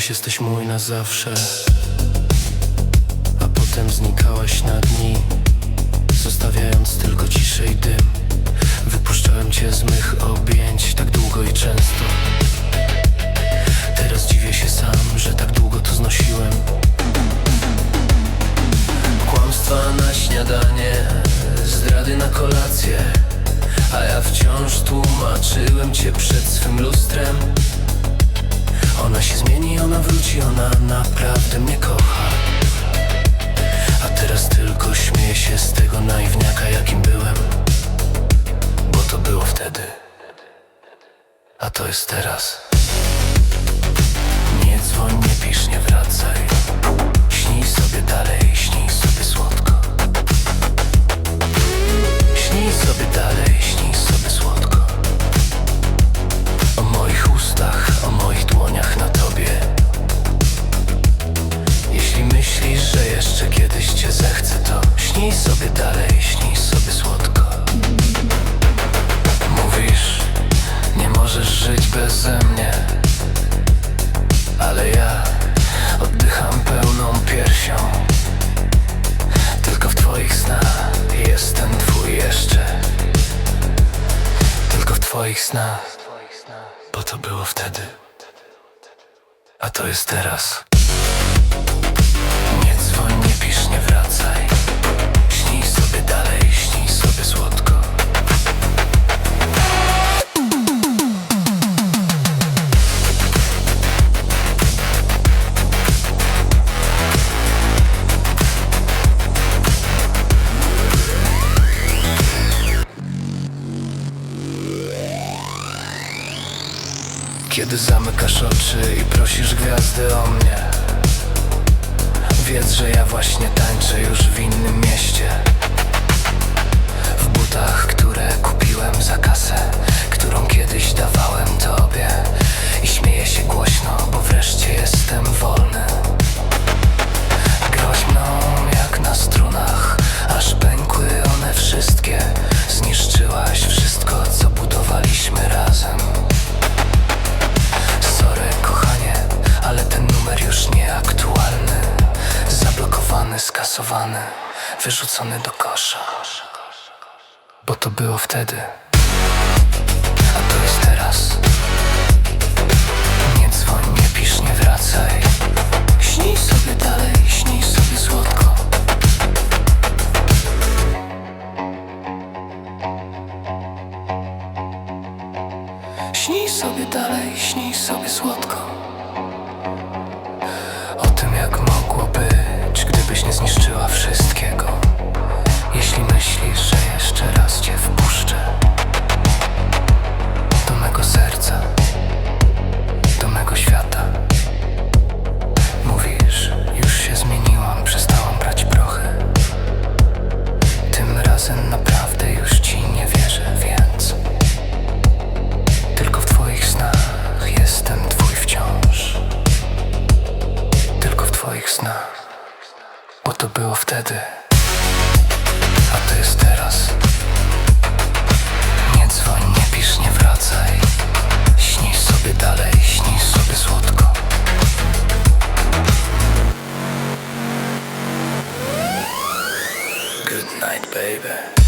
mówiłaś jesteś mój na zawsze. A potem znikałaś na dni Zostawiając tylko ciszę i dym. Wypuszczałem cię z mych objęć tak długo i często. Teraz dziwię się sam, że tak długo to znosiłem. Kłamstwa na śniadanie, zdrady na kolację. A ja wciąż tłumaczyłem cię przed swym lustrem Ona się zmieni, ona wróci, ona naprawdę mnie kocha. A teraz tylko śmieję się z tego naiwniaka jakim byłem. Bo to było wtedy. A to jest teraz. Nie dzwoń, nie pisz, nie wracaj. Śnij sobie dalej, śnij sobie słodko że kiedyś cię zechcę to Śnij sobie dalej, śnij sobie słodko. Mówisz, nie możesz żyć beze mnie Ale ja oddycham pełną piersią. Tylko w twoich snach jestem twój jeszcze. Tylko w twoich snach Bo to było wtedy A to jest teraz Kiedy zamykasz oczy i prosisz gwiazdy o mnie Wiedz, że ja właśnie tańczę już w innym mieście. W butach, które kupiłem za kasę Którą kiedyś dawałem tobie Skasowany, wyrzucony do kosza. Bo to było wtedy. A to jest teraz. Nie dzwoń, nie pisz, nie wracaj. Śnij sobie dalej, śnij sobie słodko. Śnij sobie dalej, śnij sobie słodko gdybyś nie zniszczyła wszystkiego a to jest teraz? Nie dzwoń, nie pisz, nie wracaj. Śnij sobie dalej, śnij sobie słodko. Good night, baby.